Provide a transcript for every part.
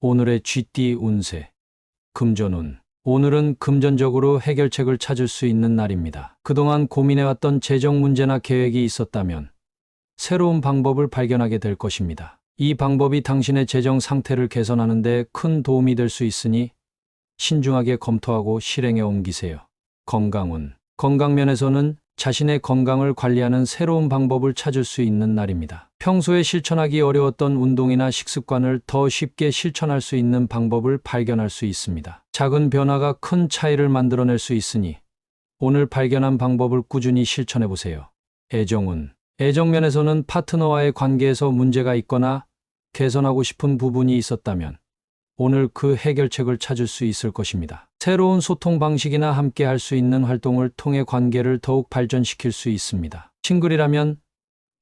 오늘의 쥐띠 운세. 금전운. 오늘은 금전적으로 해결책을 찾을 수 있는 날입니다. 그동안 고민해왔던 재정 문제나 계획이 있었다면 새로운 방법을 발견하게 될 것입니다. 이 방법이 당신의 재정 상태를 개선하는 데 큰 도움이 될 수 있으니 신중하게 검토하고 실행에 옮기세요. 건강운. 건강면에서는 자신의 건강을 관리하는 새로운 방법을 찾을 수 있는 날입니다. 평소에 실천하기 어려웠던 운동이나 식습관을 더 쉽게 실천할 수 있는 방법을 발견할 수 있습니다. 작은 변화가 큰 차이를 만들어낼 수 있으니 오늘 발견한 방법을 꾸준히 실천해 보세요. 애정운. 애정면에서는 파트너와의 관계에서 문제가 있거나 개선하고 싶은 부분이 있었다면 오늘 그 해결책을 찾을 수 있을 것입니다. 새로운 소통 방식이나 함께 할 수 있는 활동을 통해 관계를 더욱 발전시킬 수 있습니다. 싱글이라면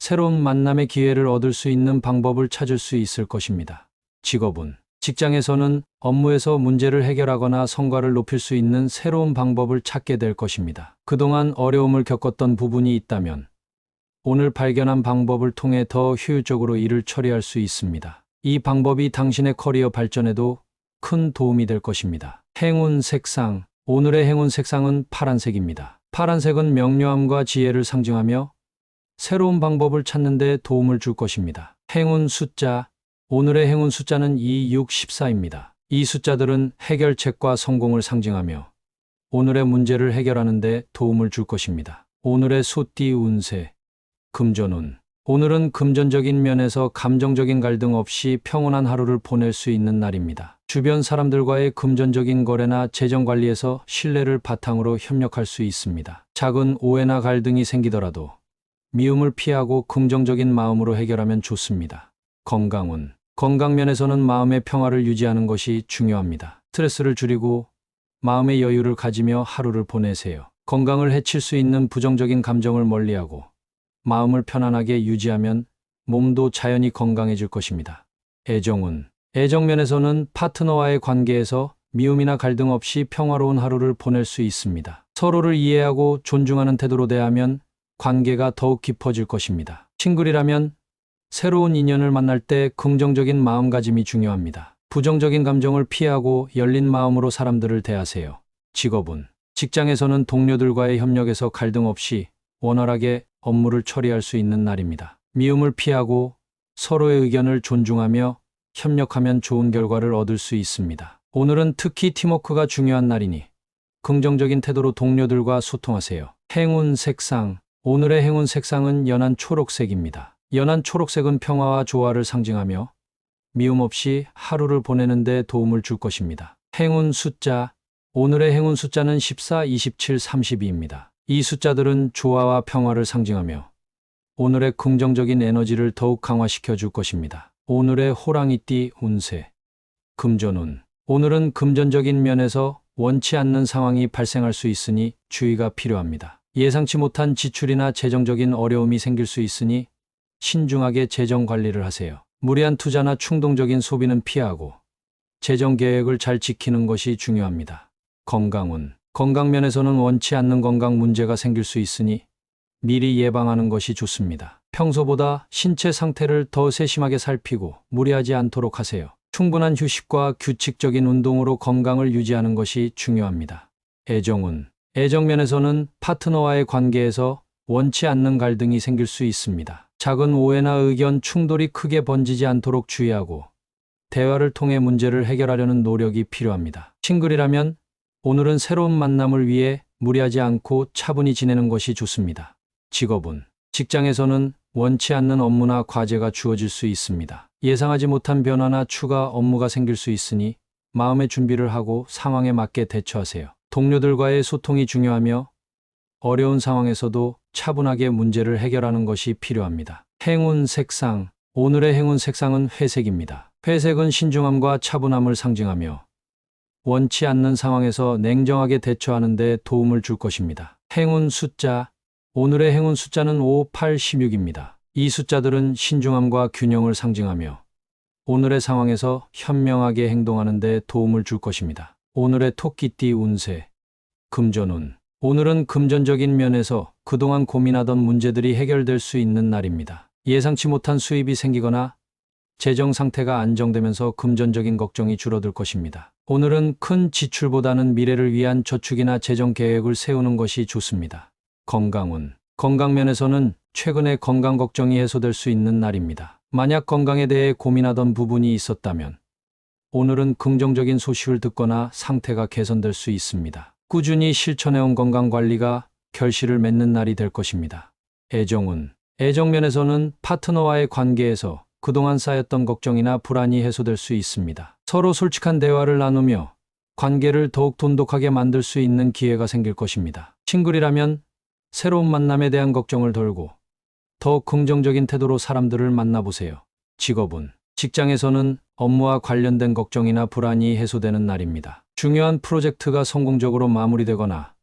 새로운 만남의 기회를 얻을 수 있는 방법을 찾을 수 있을 것입니다. 직업은 직장에서는 업무에서 문제를 해결하거나 성과를 높일 수 있는 새로운 방법을 찾게 될 것입니다. 그동안 어려움을 겪었던 부분이 있다면 오늘 발견한 방법을 통해 더 효율적으로 일을 처리할 수 있습니다. 이 방법이 당신의 커리어 발전에도 큰 도움이 될 것입니다. 행운 색상. 오늘의 행운 색상은 파란색입니다. 파란색은 명료함과 지혜를 상징하며 새로운 방법을 찾는 데 도움을 줄 것입니다. 행운 숫자. 오늘의 행운 숫자는 2, 6, 14입니다. 이 숫자들은 해결책과 성공을 상징하며 오늘의 문제를 해결하는 데 도움을 줄 것입니다. 오늘의 소띠 운세. 금전운. 오늘은 금전적인 면에서 감정적인 갈등 없이 평온한 하루를 보낼 수 있는 날입니다. 주변 사람들과의 금전적인 거래나 재정 관리에서 신뢰를 바탕으로 협력할 수 있습니다. 작은 오해나 갈등이 생기더라도 미움을 피하고 긍정적인 마음으로 해결하면 좋습니다. 건강운. 건강면에서는 마음의 평화를 유지하는 것이 중요합니다. 스트레스를 줄이고 마음의 여유를 가지며 하루를 보내세요. 건강을 해칠 수 있는 부정적인 감정을 멀리하고 마음을 편안하게 유지하면 몸도 자연히 건강해질 것입니다. 애정운. 애정면에서는 파트너와의 관계에서 미움이나 갈등 없이 평화로운 하루를 보낼 수 있습니다. 서로를 이해하고 존중하는 태도로 대하면 관계가 더욱 깊어질 것입니다. 싱글이라면 새로운 인연을 만날 때 긍정적인 마음가짐이 중요합니다. 부정적인 감정을 피하고 열린 마음으로 사람들을 대하세요. 직업은 직장에서는 동료들과의 협력에서 갈등 없이 원활하게 업무를 처리할 수 있는 날입니다. 미움을 피하고 서로의 의견을 존중하며 협력하면 좋은 결과를 얻을 수 있습니다. 오늘은 특히 팀워크가 중요한 날이니 긍정적인 태도로 동료들과 소통하세요. 행운 색상. 오늘의 행운 색상은 연한 초록색입니다. 연한 초록색은 평화와 조화를 상징하며 미움 없이 하루를 보내는 데 도움을 줄 것입니다. 행운 숫자. 오늘의 행운 숫자는 14, 27, 32입니다. 이 숫자들은 조화와 평화를 상징하며 오늘의 긍정적인 에너지를 더욱 강화시켜 줄 것입니다. 오늘의 호랑이띠 운세. 금전운. 오늘은 금전적인 면에서 원치 않는 상황이 발생할 수 있으니 주의가 필요합니다. 예상치 못한 지출이나 재정적인 어려움이 생길 수 있으니 신중하게 재정 관리를 하세요. 무리한 투자나 충동적인 소비는 피하고 재정 계획을 잘 지키는 것이 중요합니다. 건강운. 건강면에서는 원치 않는 건강 문제가 생길 수 있으니 미리 예방하는 것이 좋습니다. 평소보다 신체 상태를 더 세심하게 살피고 무리하지 않도록 하세요. 충분한 휴식과 규칙적인 운동으로 건강을 유지하는 것이 중요합니다. 애정운. 애정면에서는 파트너와의 관계에서 원치 않는 갈등이 생길 수 있습니다. 작은 오해나 의견 충돌이 크게 번지지 않도록 주의하고 대화를 통해 문제를 해결하려는 노력이 필요합니다. 싱글이라면 오늘은 새로운 만남을 위해 무리하지 않고 차분히 지내는 것이 좋습니다. 직업은 직장에서는 원치 않는 업무나 과제가 주어질 수 있습니다. 예상하지 못한 변화나 추가 업무가 생길 수 있으니 마음의 준비를 하고 상황에 맞게 대처하세요. 동료들과의 소통이 중요하며 어려운 상황에서도 차분하게 문제를 해결하는 것이 필요합니다. 행운 색상. 오늘의 행운 색상은 회색입니다. 회색은 신중함과 차분함을 상징하며 원치 않는 상황에서 냉정하게 대처하는 데 도움을 줄 것입니다. 행운 숫자. 오늘의 행운 숫자는 5, 8, 16입니다. 이 숫자들은 신중함과 균형을 상징하며 오늘의 상황에서 현명하게 행동하는 데 도움을 줄 것입니다. 오늘의 토끼띠 운세. 금전운. 오늘은 금전적인 면에서 그동안 고민하던 문제들이 해결될 수 있는 날입니다. 예상치 못한 수입이 생기거나 재정 상태가 안정되면서 금전적인 걱정이 줄어들 것입니다. 오늘은 큰 지출보다는 미래를 위한 저축이나 재정 계획을 세우는 것이 좋습니다. 건강운. 건강면에서는 최근에 건강 걱정이 해소될 수 있는 날입니다. 만약 건강에 대해 고민하던 부분이 있었다면 오늘은 긍정적인 소식을 듣거나 상태가 개선될 수 있습니다. 꾸준히 실천해온 건강 관리가 결실을 맺는 날이 될 것입니다. 애정운. 애정면에서는 파트너와의 관계에서 그동안 쌓였던 걱정이나 불안이 해소될 수 있습니다. 서로 솔직한 대화를 나누며 관계를 더욱 돈독하게 만들 수 있는 기회가 생길 것입니다. 싱글이라면 새로운 만남에 대한 걱정을 덜고 더 긍정적인 태도로 사람들을 만나보세요. 직업은 직장에서는 업무와 관련된 걱정이나 불안이 해소되는 날입니다. 중요한 프로젝트가 성공적으로 마무리되거나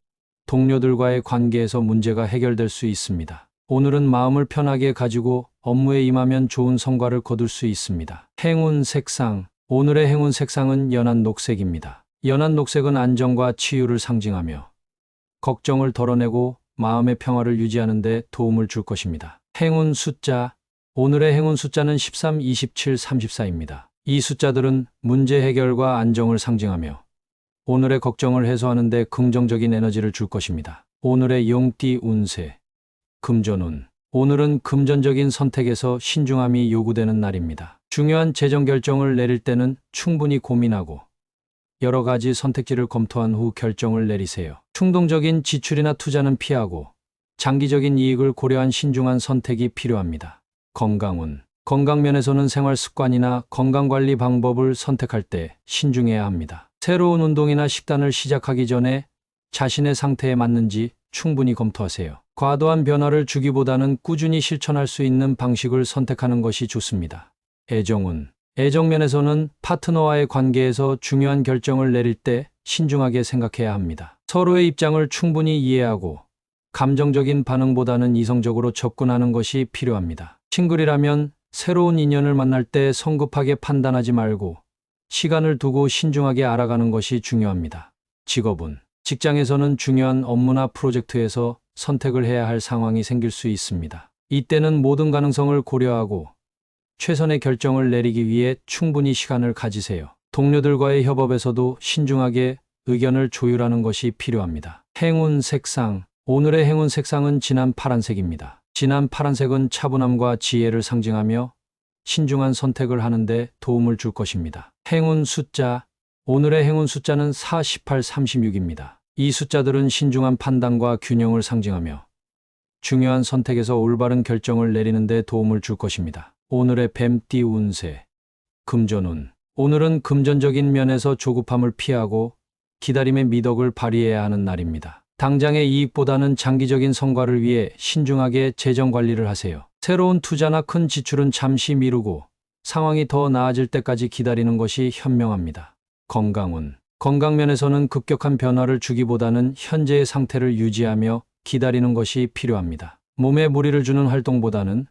동료들과의 관계에서 문제가 해결될 수 있습니다. 오늘은 마음을 편하게 가지고 업무에 임하면 좋은 성과를 거둘 수 있습니다. 행운 색상. 오늘의 행운 색상은 연한 녹색입니다. 연한 녹색은 안정과 치유를 상징하며 걱정을 덜어내고 마음의 평화를 유지하는 데 도움을 줄 것입니다. 행운 숫자. 오늘의 행운 숫자는 13, 27, 34입니다. 이 숫자들은 문제 해결과 안정을 상징하며 오늘의 걱정을 해소하는 데 긍정적인 에너지를 줄 것입니다. 오늘의 용띠 운세. 금전운. 오늘은 금전적인 선택에서 신중함이 요구되는 날입니다. 중요한 재정 결정을 내릴 때는 충분히 고민하고 여러 가지 선택지를 검토한 후 결정을 내리세요. 충동적인 지출이나 투자는 피하고 장기적인 이익을 고려한 신중한 선택이 필요합니다. 건강운. 건강면에서는 생활 습관이나 건강관리 방법을 선택할 때 신중해야 합니다. 새로운 운동이나 식단을 시작하기 전에 자신의 상태에 맞는지 충분히 검토하세요. 과도한 변화를 주기보다는 꾸준히 실천할 수 있는 방식을 선택하는 것이 좋습니다. 애정운. 애정면에서는 파트너와의 관계에서 중요한 결정을 내릴 때 신중하게 생각해야 합니다. 서로의 입장을 충분히 이해하고 감정적인 반응보다는 이성적으로 접근하는 것이 필요합니다. 싱글이라면 새로운 인연을 만날 때 성급하게 판단하지 말고 시간을 두고 신중하게 알아가는 것이 중요합니다. 직업은 직장에서는 중요한 업무나 프로젝트에서 선택을 해야 할 상황이 생길 수 있습니다. 이때는 모든 가능성을 고려하고 최선의 결정을 내리기 위해 충분히 시간을 가지세요. 동료들과의 협업에서도 신중하게 의견을 조율하는 것이 필요합니다. 행운 색상. 오늘의 행운 색상은 진한 파란색입니다. 진한 파란색은 차분함과 지혜를 상징하며 신중한 선택을 하는데 도움을 줄 것입니다. 행운 숫자. 오늘의 행운 숫자는 4, 18, 36입니다. 이 숫자들은 신중한 판단과 균형을 상징하며 중요한 선택에서 올바른 결정을 내리는 데 도움을 줄 것입니다. 오늘의 뱀띠 운세. 금전운. 오늘은 금전적인 면에서 조급함을 피하고 기다림의 미덕을 발휘해야 하는 날입니다. 당장의 이익보다는 장기적인 성과를 위해 신중하게 재정 관리를 하세요. 새로운 투자나 큰 지출은 잠시 미루고 상황이 더 나아질 때까지 기다리는 것이 현명합니다. 건강운. 건강면에서는 급격한 변화를 주기보다는 현재의 상태를 유지하며 기다리는 것이 필요합니다. 몸에 무리를 주는 활동보다는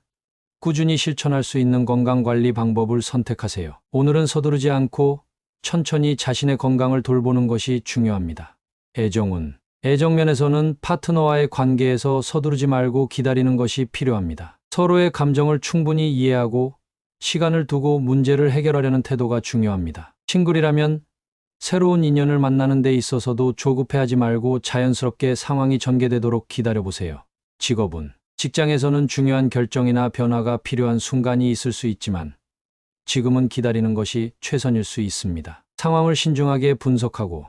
꾸준히 실천할 수 있는 건강관리 방법을 선택하세요. 오늘은 서두르지 않고 천천히 자신의 건강을 돌보는 것이 중요합니다. 애정운. 애정면에서는 파트너와의 관계에서 서두르지 말고 기다리는 것이 필요합니다. 서로의 감정을 충분히 이해하고 시간을 두고 문제를 해결하려는 태도가 중요합니다. 싱글이라면 새로운 인연을 만나는 데 있어서도 조급해하지 말고 자연스럽게 상황이 전개되도록 기다려보세요. 직업은 직장에서는 중요한 결정이나 변화가 필요한 순간이 있을 수 있지만 지금은 기다리는 것이 최선일 수 있습니다. 상황을 신중하게 분석하고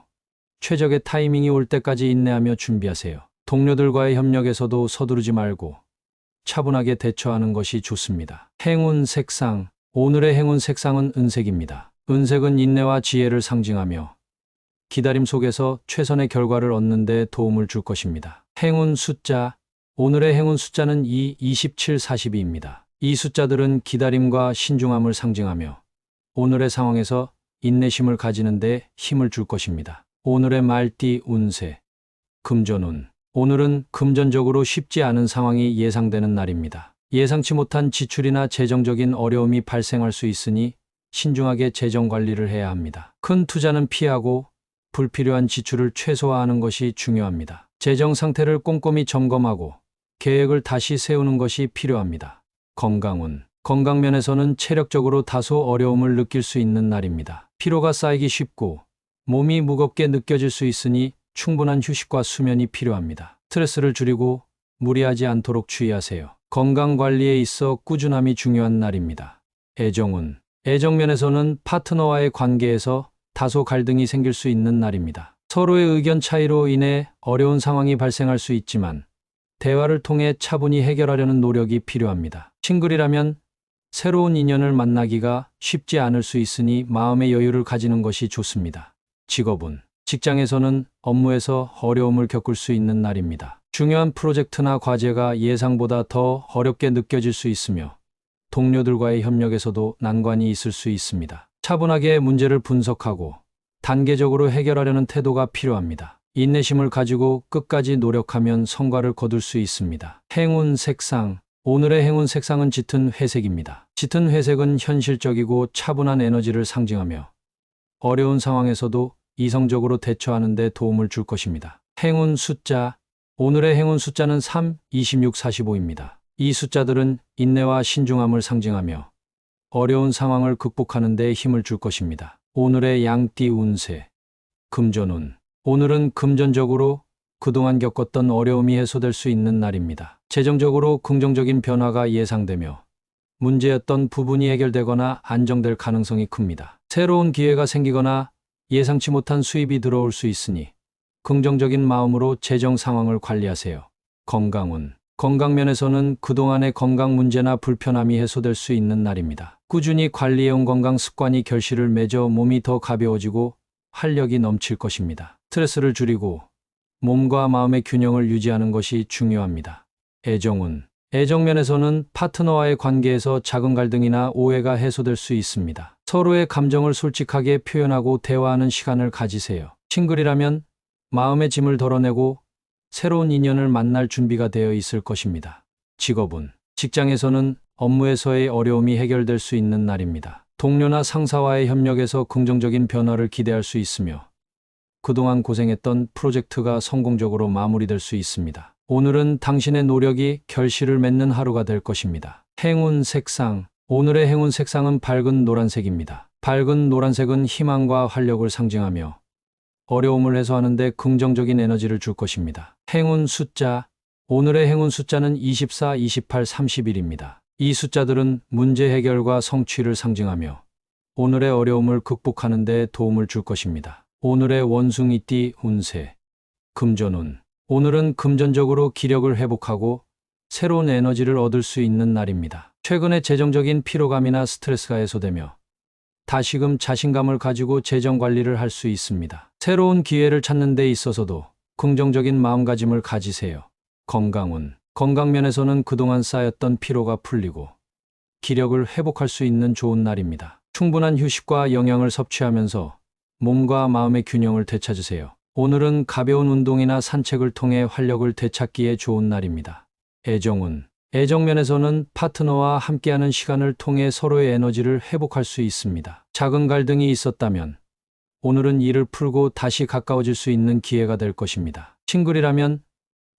최적의 타이밍이 올 때까지 인내하며 준비하세요. 동료들과의 협력에서도 서두르지 말고 차분하게 대처하는 것이 좋습니다. 행운 색상. 오늘의 행운 색상은 은색입니다. 은색은 인내와 지혜를 상징하며 기다림 속에서 최선의 결과를 얻는 데 도움을 줄 것입니다. 행운 숫자. 오늘의 행운 숫자는 2, 27, 42입니다. 이 숫자들은 기다림과 신중함을 상징하며 오늘의 상황에서 인내심을 가지는 데 힘을 줄 것입니다. 오늘의 말띠 운세. 금전운. 오늘은 금전적으로 쉽지 않은 상황이 예상되는 날입니다. 예상치 못한 지출이나 재정적인 어려움이 발생할 수 있으니 신중하게 재정 관리를 해야 합니다. 큰 투자는 피하고 불필요한 지출을 최소화하는 것이 중요합니다. 재정 상태를 꼼꼼히 점검하고 계획을 다시 세우는 것이 필요합니다. 건강운. 건강면에서는 체력적으로 다소 어려움을 느낄 수 있는 날입니다. 피로가 쌓이기 쉽고 몸이 무겁게 느껴질 수 있으니 충분한 휴식과 수면이 필요합니다. 스트레스를 줄이고 무리하지 않도록 주의하세요. 건강 관리에 있어 꾸준함이 중요한 날입니다. 애정운. 애정면에서는 파트너와의 관계에서 다소 갈등이 생길 수 있는 날입니다. 서로의 의견 차이로 인해 어려운 상황이 발생할 수 있지만 대화를 통해 차분히 해결하려는 노력이 필요합니다. 싱글이라면 새로운 인연을 만나기가 쉽지 않을 수 있으니 마음의 여유를 가지는 것이 좋습니다. 직업은 직장에서는 업무에서 어려움을 겪을 수 있는 날입니다. 중요한 프로젝트나 과제가 예상보다 더 어렵게 느껴질 수 있으며 동료들과의 협력에서도 난관이 있을 수 있습니다. 차분하게 문제를 분석하고 단계적으로 해결하려는 태도가 필요합니다. 인내심을 가지고 끝까지 노력하면 성과를 거둘 수 있습니다. 행운 색상. 오늘의 행운 색상은 짙은 회색입니다. 짙은 회색은 현실적이고 차분한 에너지를 상징하며 어려운 상황에서도 이성적으로 대처하는 데 도움을 줄 것입니다. 행운 숫자. 오늘의 행운 숫자는 3, 26, 45입니다. 이 숫자들은 인내와 신중함을 상징하며 어려운 상황을 극복하는 데 힘을 줄 것입니다. 오늘의 양띠 운세. 금전운. 오늘은 금전적으로 그동안 겪었던 어려움이 해소될 수 있는 날입니다. 재정적으로 긍정적인 변화가 예상되며 문제였던 부분이 해결되거나 안정될 가능성이 큽니다. 새로운 기회가 생기거나 예상치 못한 수입이 들어올 수 있으니 긍정적인 마음으로 재정 상황을 관리하세요. 건강운. 건강면에서는 그동안의 건강 문제나 불편함이 해소될 수 있는 날입니다. 꾸준히 관리해온 건강 습관이 결실을 맺어 몸이 더 가벼워지고 활력이 넘칠 것입니다. 스트레스를 줄이고 몸과 마음의 균형을 유지하는 것이 중요합니다. 애정운. 애정면에서는 파트너와의 관계에서 작은 갈등이나 오해가 해소될 수 있습니다. 서로의 감정을 솔직하게 표현하고 대화하는 시간을 가지세요. 싱글이라면 마음의 짐을 덜어내고 새로운 인연을 만날 준비가 되어 있을 것입니다. 직업은 직장에서는 업무에서의 어려움이 해결될 수 있는 날입니다. 동료나 상사와의 협력에서 긍정적인 변화를 기대할 수 있으며 그동안 고생했던 프로젝트가 성공적으로 마무리될 수 있습니다. 오늘은 당신의 노력이 결실을 맺는 하루가 될 것입니다. 행운 색상. 오늘의 행운 색상은 밝은 노란색입니다. 밝은 노란색은 희망과 활력을 상징하며 어려움을 해소하는데 긍정적인 에너지를 줄 것입니다. 행운 숫자. 오늘의 행운 숫자는 24, 28, 31입니다. 이 숫자들은 문제 해결과 성취를 상징하며 오늘의 어려움을 극복하는 데 도움을 줄 것입니다. 오늘의 원숭이띠 운세. 금전운. 오늘은 금전적으로 기력을 회복하고 새로운 에너지를 얻을 수 있는 날입니다. 최근의 재정적인 피로감이나 스트레스가 해소되며 다시금 자신감을 가지고 재정 관리를 할 수 있습니다. 새로운 기회를 찾는 데 있어서도 긍정적인 마음가짐을 가지세요. 건강운. 건강면에서는 그동안 쌓였던 피로가 풀리고 기력을 회복할 수 있는 좋은 날입니다. 충분한 휴식과 영양을 섭취하면서 몸과 마음의 균형을 되찾으세요. 오늘은 가벼운 운동이나 산책을 통해 활력을 되찾기에 좋은 날입니다. 애정운. 애정면에서는 파트너와 함께하는 시간을 통해 서로의 에너지를 회복할 수 있습니다. 작은 갈등이 있었다면 오늘은 이를 풀고 다시 가까워질 수 있는 기회가 될 것입니다. 싱글이라면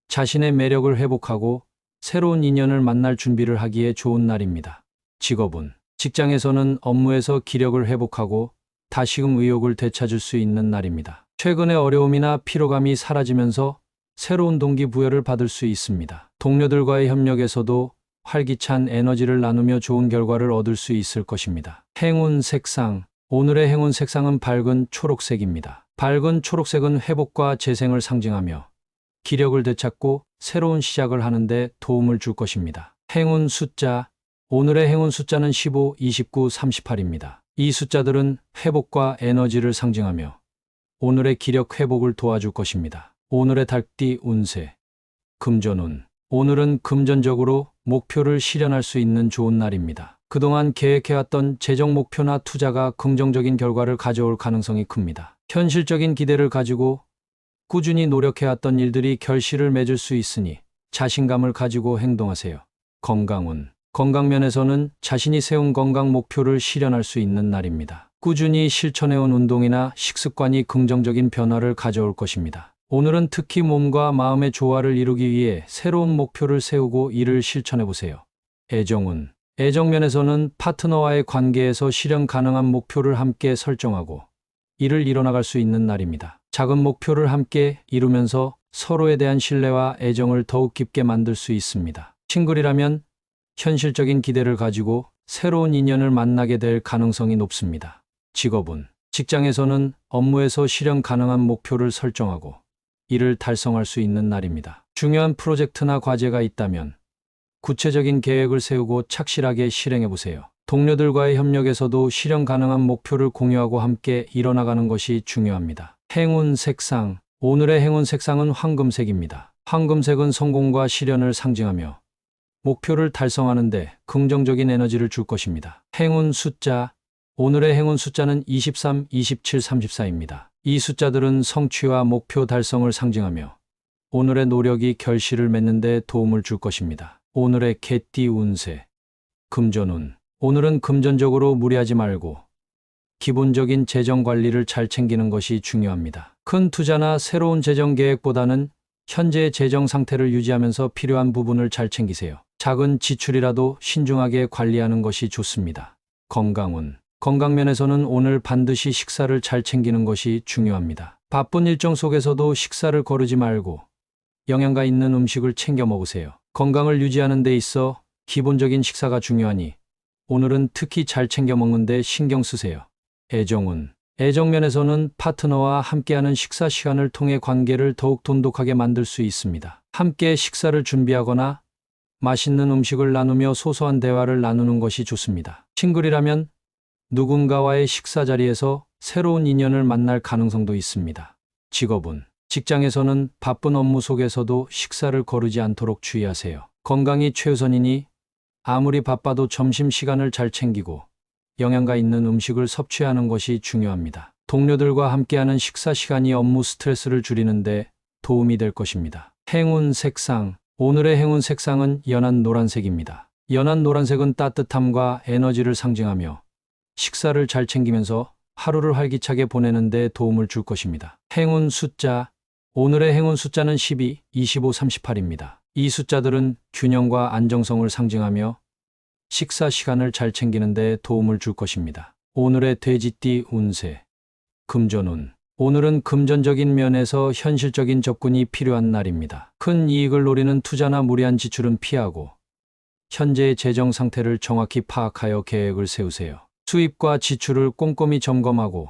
자신의 매력을 회복하고 새로운 인연을 만날 준비를 하기에 좋은 날입니다. 직업은 직장에서는 업무에서 기력을 회복하고 다시금 의욕을 되찾을 수 있는 날입니다. 최근의 어려움이나 피로감이 사라지면서 새로운 동기부여를 받을 수 있습니다. 동료들과의 협력에서도 활기찬 에너지를 나누며 좋은 결과를 얻을 수 있을 것입니다. 행운 색상. 오늘의 행운 색상은 밝은 초록색입니다. 밝은 초록색은 회복과 재생을 상징하며 기력을 되찾고 새로운 시작을 하는데 도움을 줄 것입니다. 행운 숫자. 오늘의 행운 숫자는 15, 29, 38입니다. 이 숫자들은 회복과 에너지를 상징하며 오늘의 기력 회복을 도와줄 것입니다. 오늘의 달띠 운세. 금전운. 오늘은 금전적으로 목표를 실현할 수 있는 좋은 날입니다. 그동안 계획해왔던 재정 목표나 투자가 긍정적인 결과를 가져올 가능성이 큽니다. 현실적인 기대를 가지고 꾸준히 노력해왔던 일들이 결실을 맺을 수 있으니 자신감을 가지고 행동하세요. 건강운. 건강면에서는 자신이 세운 건강 목표를 실현할 수 있는 날입니다. 꾸준히 실천해온 운동이나 식습관이 긍정적인 변화를 가져올 것입니다. 오늘은 특히 몸과 마음의 조화를 이루기 위해 새로운 목표를 세우고 이를 실천해 보세요. 애정운. 애정면에서는 파트너와의 관계에서 실현 가능한 목표를 함께 설정하고 이를 이뤄나갈 수 있는 날입니다. 작은 목표를 함께 이루면서 서로에 대한 신뢰와 애정을 더욱 깊게 만들 수 있습니다. 싱글이라면 현실적인 기대를 가지고 새로운 인연을 만나게 될 가능성이 높습니다. 직업은 직장에서는 업무에서 실현 가능한 목표를 설정하고 이를 달성할 수 있는 날입니다. 중요한 프로젝트나 과제가 있다면 구체적인 계획을 세우고 착실하게 실행해 보세요. 동료들과의 협력에서도 실현 가능한 목표를 공유하고 함께 이뤄나가는 것이 중요합니다. 행운 색상. 오늘의 행운 색상은 황금색입니다. 황금색은 성공과 실현을 상징하며 목표를 달성하는데 긍정적인 에너지를 줄 것입니다. 행운 숫자. 오늘의 행운 숫자는 23, 27, 34입니다. 이 숫자들은 성취와 목표 달성을 상징하며 오늘의 노력이 결실을 맺는 데 도움을 줄 것입니다. 오늘의 개띠 운세. 금전운. 오늘은 금전적으로 무리하지 말고 기본적인 재정 관리를 잘 챙기는 것이 중요합니다. 큰 투자나 새로운 재정 계획보다는 현재의 재정 상태를 유지하면서 필요한 부분을 잘 챙기세요. 작은 지출이라도 신중하게 관리하는 것이 좋습니다. 건강운. 건강면에서는 오늘 반드시 식사를 잘 챙기는 것이 중요합니다. 바쁜 일정 속에서도 식사를 거르지 말고 영양가 있는 음식을 챙겨 먹으세요. 건강을 유지하는 데 있어 기본적인 식사가 중요하니 오늘은 특히 잘 챙겨 먹는데 신경 쓰세요. 애정운. 애정면에서는 파트너와 함께하는 식사 시간을 통해 관계를 더욱 돈독하게 만들 수 있습니다. 함께 식사를 준비하거나 맛있는 음식을 나누며 소소한 대화를 나누는 것이 좋습니다. 싱글이라면 누군가와의 식사 자리에서 새로운 인연을 만날 가능성도 있습니다. 직업은 직장에서는 바쁜 업무 속에서도 식사를 거르지 않도록 주의하세요. 건강이 최우선이니 아무리 바빠도 점심 시간을 잘 챙기고 영양가 있는 음식을 섭취하는 것이 중요합니다. 동료들과 함께하는 식사 시간이 업무 스트레스를 줄이는데 도움이 될 것입니다. 행운 색상. 오늘의 행운 색상은 연한 노란색입니다. 연한 노란색은 따뜻함과 에너지를 상징하며 식사를 잘 챙기면서 하루를 활기차게 보내는 데 도움을 줄 것입니다. 행운 숫자. 오늘의 행운 숫자는 12, 25, 38입니다. 이 숫자들은 균형과 안정성을 상징하며 식사 시간을 잘 챙기는 데 도움을 줄 것입니다. 오늘의 돼지띠 운세. 금전운. 오늘은 금전적인 면에서 현실적인 접근이 필요한 날입니다. 큰 이익을 노리는 투자나 무리한 지출은 피하고 현재의 재정 상태를 정확히 파악하여 계획을 세우세요. 수입과 지출을 꼼꼼히 점검하고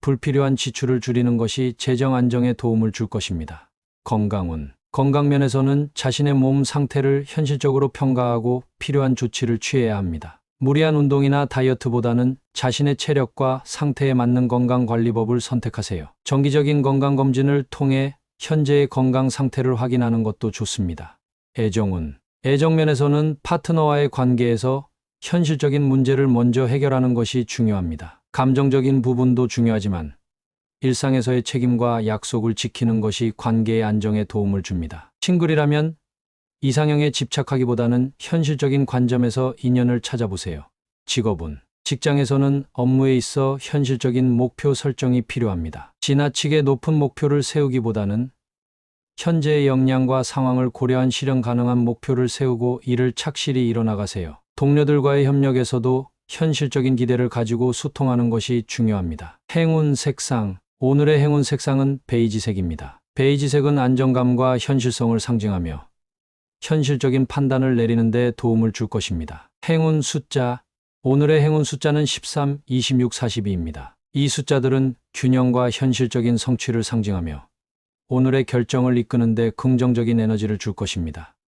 불필요한 지출을 줄이는 것이 재정 안정에 도움을 줄 것입니다. 건강운. 건강면에서는 자신의 몸 상태를 현실적으로 평가하고 필요한 조치를 취해야 합니다. 무리한 운동이나 다이어트보다는 자신의 체력과 상태에 맞는 건강관리법을 선택하세요. 정기적인 건강검진을 통해 현재의 건강 상태를 확인하는 것도 좋습니다. 애정운. 애정면에서는 파트너와의 관계에서 현실적인 문제를 먼저 해결하는 것이 중요합니다. 감정적인 부분도 중요하지만 일상에서의 책임과 약속을 지키는 것이 관계의 안정에 도움을 줍니다. 싱글이라면 이상형에 집착하기보다는 현실적인 관점에서 인연을 찾아보세요. 직업은 직장에서는 업무에 있어 현실적인 목표 설정이 필요합니다. 지나치게 높은 목표를 세우기보다는 현재의 역량과 상황을 고려한 실현 가능한 목표를 세우고 이를 착실히 이뤄나가세요. 동료들과의 협력에서도 현실적인 기대를 가지고 소통하는 것이 중요합니다. 행운 색상. 오늘의 행운 색상은 베이지색입니다. 베이지색은 안정감과 현실성을 상징하며 현실적인 판단을 내리는 데 도움을 줄 것입니다. 행운 숫자. 오늘의 행운 숫자는 13, 26, 42입니다. 이 숫자들은 균형과 현실적인 성취를 상징하며 오늘의 결정을 이끄는 데 긍정적인 에너지를 줄 것입니다.